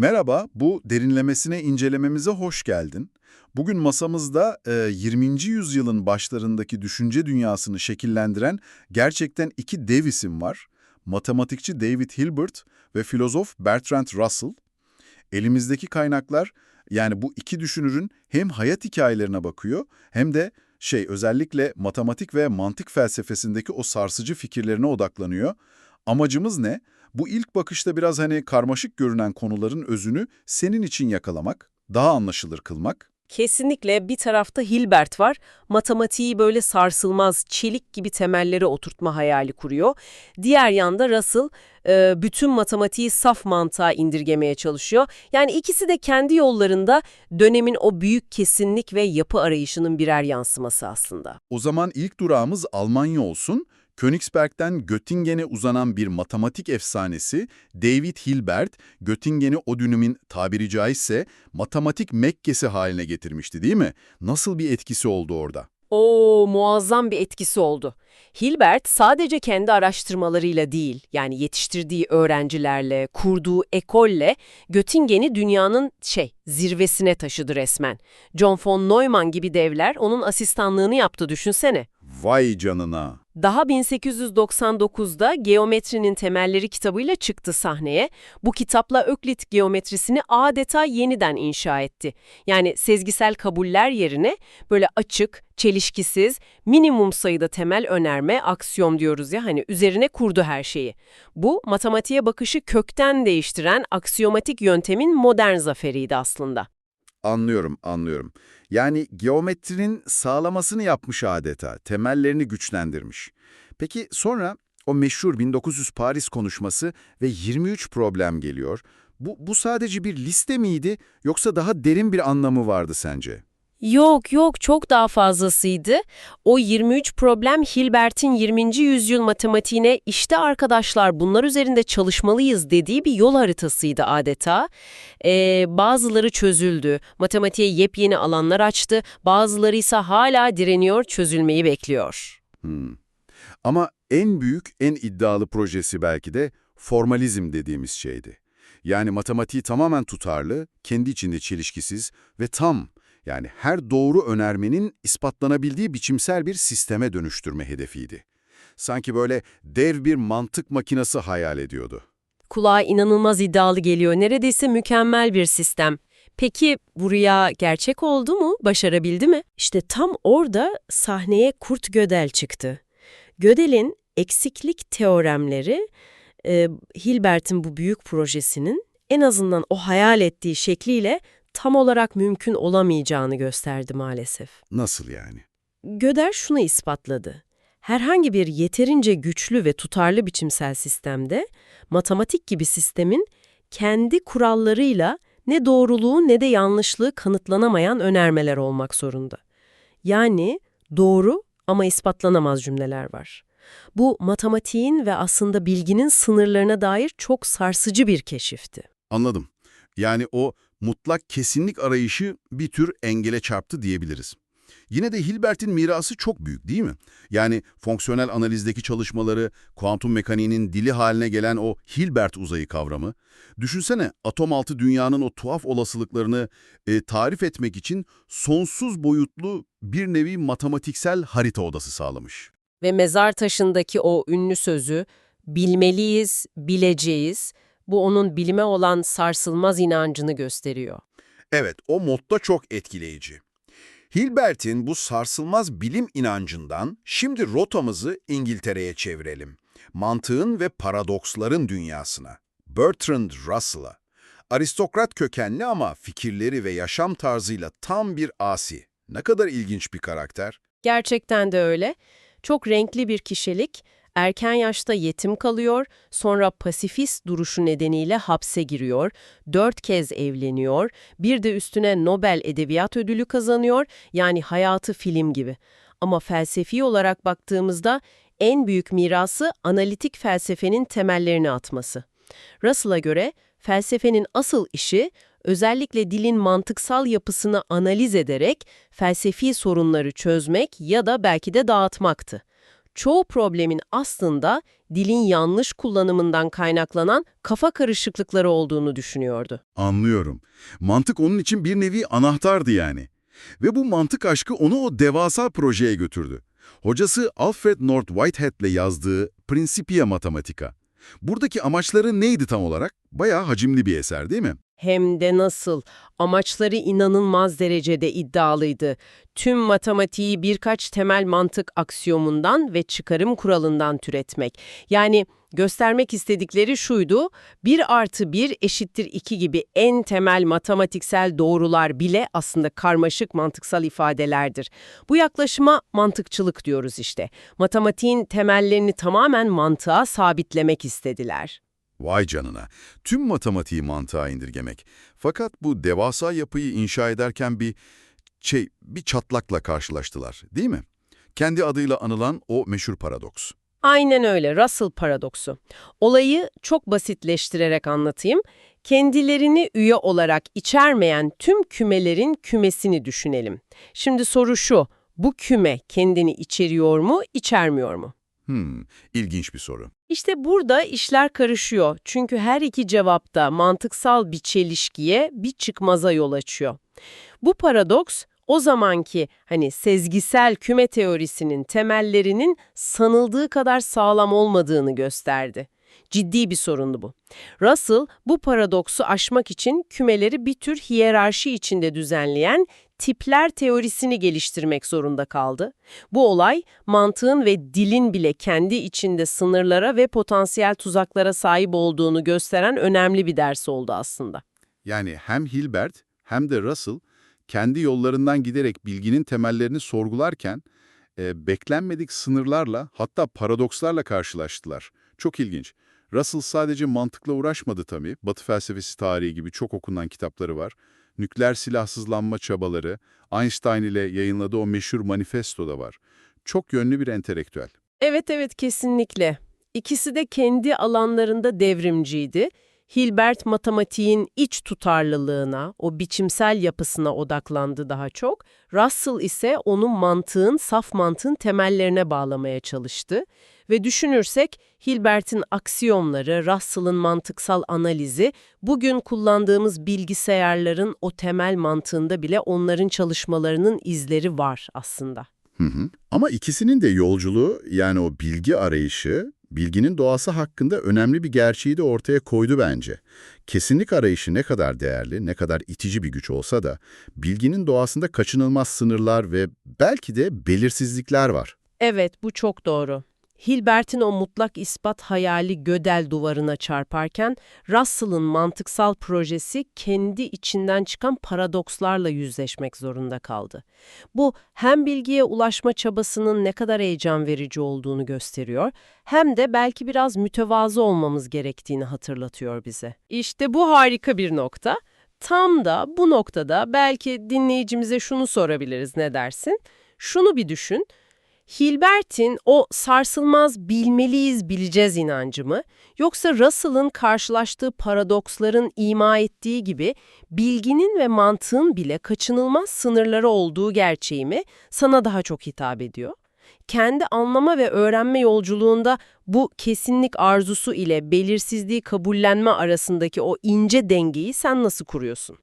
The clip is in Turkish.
Merhaba, bu derinlemesine incelememize hoş geldin. Bugün masamızda e, 20. yüzyılın başlarındaki düşünce dünyasını şekillendiren gerçekten iki dev isim var. Matematikçi David Hilbert ve filozof Bertrand Russell. Elimizdeki kaynaklar yani bu iki düşünürün hem hayat hikayelerine bakıyor hem de şey özellikle matematik ve mantık felsefesindeki o sarsıcı fikirlerine odaklanıyor. Amacımız ne? Bu ilk bakışta biraz hani karmaşık görünen konuların özünü senin için yakalamak, daha anlaşılır kılmak. Kesinlikle bir tarafta Hilbert var. Matematiği böyle sarsılmaz, çelik gibi temelleri oturtma hayali kuruyor. Diğer yanda Russell e, bütün matematiği saf mantığa indirgemeye çalışıyor. Yani ikisi de kendi yollarında dönemin o büyük kesinlik ve yapı arayışının birer yansıması aslında. O zaman ilk durağımız Almanya olsun. Königsberg'den Göttingen'e uzanan bir matematik efsanesi David Hilbert, Göttingen'i o dönemin tabiri caizse matematik Mekke'si haline getirmişti değil mi? Nasıl bir etkisi oldu orada? O muazzam bir etkisi oldu. Hilbert sadece kendi araştırmalarıyla değil, yani yetiştirdiği öğrencilerle, kurduğu ekolle Göttingen'i dünyanın şey, zirvesine taşıdı resmen. John von Neumann gibi devler onun asistanlığını yaptı düşünsene. Vay canına! Daha 1899'da Geometrinin Temelleri kitabıyla çıktı sahneye. Bu kitapla Öklit geometrisini adeta yeniden inşa etti. Yani sezgisel kabuller yerine böyle açık, çelişkisiz, minimum sayıda temel önerme, aksiyom diyoruz ya hani üzerine kurdu her şeyi. Bu matematiğe bakışı kökten değiştiren aksiyomatik yöntemin modern zaferiydi aslında. Anlıyorum, anlıyorum. Yani geometrinin sağlamasını yapmış adeta, temellerini güçlendirmiş. Peki sonra o meşhur 1900 Paris konuşması ve 23 problem geliyor. Bu, bu sadece bir liste miydi yoksa daha derin bir anlamı vardı sence? Yok yok çok daha fazlasıydı. O 23 problem Hilbert'in 20. yüzyıl matematiğine işte arkadaşlar bunlar üzerinde çalışmalıyız dediği bir yol haritasıydı adeta. Ee, bazıları çözüldü, matematiğe yepyeni alanlar açtı, bazıları ise hala direniyor, çözülmeyi bekliyor. Hmm. Ama en büyük, en iddialı projesi belki de formalizm dediğimiz şeydi. Yani matematiği tamamen tutarlı, kendi içinde çelişkisiz ve tam yani her doğru önermenin ispatlanabildiği biçimsel bir sisteme dönüştürme hedefiydi. Sanki böyle dev bir mantık makinesi hayal ediyordu. Kulağa inanılmaz iddialı geliyor. Neredeyse mükemmel bir sistem. Peki bu rüya gerçek oldu mu? Başarabildi mi? İşte tam orada sahneye Kurt Gödel çıktı. Gödel'in eksiklik teoremleri e, Hilbert'in bu büyük projesinin en azından o hayal ettiği şekliyle tam olarak mümkün olamayacağını gösterdi maalesef. Nasıl yani? Göder şunu ispatladı. Herhangi bir yeterince güçlü ve tutarlı biçimsel sistemde matematik gibi sistemin kendi kurallarıyla ne doğruluğu ne de yanlışlığı kanıtlanamayan önermeler olmak zorunda. Yani doğru ama ispatlanamaz cümleler var. Bu matematiğin ve aslında bilginin sınırlarına dair çok sarsıcı bir keşifti. Anladım. Yani o mutlak kesinlik arayışı bir tür engele çarptı diyebiliriz. Yine de Hilbert'in mirası çok büyük değil mi? Yani fonksiyonel analizdeki çalışmaları, kuantum mekaniğinin dili haline gelen o Hilbert uzayı kavramı. Düşünsene atom altı dünyanın o tuhaf olasılıklarını e, tarif etmek için sonsuz boyutlu bir nevi matematiksel harita odası sağlamış. Ve mezar taşındaki o ünlü sözü, bilmeliyiz, bileceğiz, bu onun bilime olan sarsılmaz inancını gösteriyor. Evet, o modda çok etkileyici. Hilbert'in bu sarsılmaz bilim inancından şimdi rotamızı İngiltere'ye çevirelim. Mantığın ve paradoksların dünyasına. Bertrand Russell'a. Aristokrat kökenli ama fikirleri ve yaşam tarzıyla tam bir asi. Ne kadar ilginç bir karakter. Gerçekten de öyle. Çok renkli bir kişilik erken yaşta yetim kalıyor, sonra pasifist duruşu nedeniyle hapse giriyor, dört kez evleniyor, bir de üstüne Nobel Edebiyat Ödülü kazanıyor, yani hayatı film gibi. Ama felsefi olarak baktığımızda en büyük mirası analitik felsefenin temellerini atması. Russell'a göre felsefenin asıl işi özellikle dilin mantıksal yapısını analiz ederek felsefi sorunları çözmek ya da belki de dağıtmaktı çoğu problemin aslında dilin yanlış kullanımından kaynaklanan kafa karışıklıkları olduğunu düşünüyordu. Anlıyorum. Mantık onun için bir nevi anahtardı yani. Ve bu mantık aşkı onu o devasa projeye götürdü. Hocası Alfred North Whitehead'le yazdığı Principia Mathematica. Buradaki amaçları neydi tam olarak? Bayağı hacimli bir eser değil mi? Hem de nasıl. Amaçları inanılmaz derecede iddialıydı. Tüm matematiği birkaç temel mantık aksiyomundan ve çıkarım kuralından türetmek. Yani göstermek istedikleri şuydu, 1 artı 1 eşittir 2 gibi en temel matematiksel doğrular bile aslında karmaşık mantıksal ifadelerdir. Bu yaklaşıma mantıkçılık diyoruz işte. Matematiğin temellerini tamamen mantığa sabitlemek istediler. Vay canına. Tüm matematiği mantığa indirgemek. Fakat bu devasa yapıyı inşa ederken bir şey, bir çatlakla karşılaştılar, değil mi? Kendi adıyla anılan o meşhur paradoks. Aynen öyle, Russell paradoksu. Olayı çok basitleştirerek anlatayım. Kendilerini üye olarak içermeyen tüm kümelerin kümesini düşünelim. Şimdi soru şu, bu küme kendini içeriyor mu, içermiyor mu? Hmm, ilginç bir soru. İşte burada işler karışıyor. Çünkü her iki cevapta mantıksal bir çelişkiye, bir çıkmaza yol açıyor. Bu paradoks o zamanki hani sezgisel küme teorisinin temellerinin sanıldığı kadar sağlam olmadığını gösterdi. Ciddi bir sorundu bu. Russell bu paradoksu aşmak için kümeleri bir tür hiyerarşi içinde düzenleyen tipler teorisini geliştirmek zorunda kaldı. Bu olay mantığın ve dilin bile kendi içinde sınırlara ve potansiyel tuzaklara sahip olduğunu gösteren önemli bir ders oldu aslında. Yani hem Hilbert hem de Russell kendi yollarından giderek bilginin temellerini sorgularken e, beklenmedik sınırlarla hatta paradokslarla karşılaştılar. Çok ilginç. Russell sadece mantıkla uğraşmadı tabii. Batı felsefesi tarihi gibi çok okunan kitapları var. Nükleer silahsızlanma çabaları, Einstein ile yayınladığı o meşhur manifesto da var. Çok yönlü bir entelektüel. Evet evet kesinlikle. İkisi de kendi alanlarında devrimciydi. Hilbert matematiğin iç tutarlılığına, o biçimsel yapısına odaklandı daha çok. Russell ise onun mantığın, saf mantığın temellerine bağlamaya çalıştı. Ve düşünürsek Hilbert'in aksiyomları, Russell'ın mantıksal analizi, bugün kullandığımız bilgisayarların o temel mantığında bile onların çalışmalarının izleri var aslında. Hı hı. Ama ikisinin de yolculuğu yani o bilgi arayışı, bilginin doğası hakkında önemli bir gerçeği de ortaya koydu bence. Kesinlik arayışı ne kadar değerli, ne kadar itici bir güç olsa da bilginin doğasında kaçınılmaz sınırlar ve belki de belirsizlikler var. Evet, bu çok doğru. Hilbert'in o mutlak ispat hayali Gödel duvarına çarparken, Russell'ın mantıksal projesi kendi içinden çıkan paradokslarla yüzleşmek zorunda kaldı. Bu hem bilgiye ulaşma çabasının ne kadar heyecan verici olduğunu gösteriyor, hem de belki biraz mütevazı olmamız gerektiğini hatırlatıyor bize. İşte bu harika bir nokta. Tam da bu noktada belki dinleyicimize şunu sorabiliriz ne dersin? Şunu bir düşün. Hilbert'in o sarsılmaz bilmeliyiz bileceğiz inancı mı? Yoksa Russell'ın karşılaştığı paradoksların ima ettiği gibi bilginin ve mantığın bile kaçınılmaz sınırları olduğu gerçeği mi sana daha çok hitap ediyor? Kendi anlama ve öğrenme yolculuğunda bu kesinlik arzusu ile belirsizliği kabullenme arasındaki o ince dengeyi sen nasıl kuruyorsun?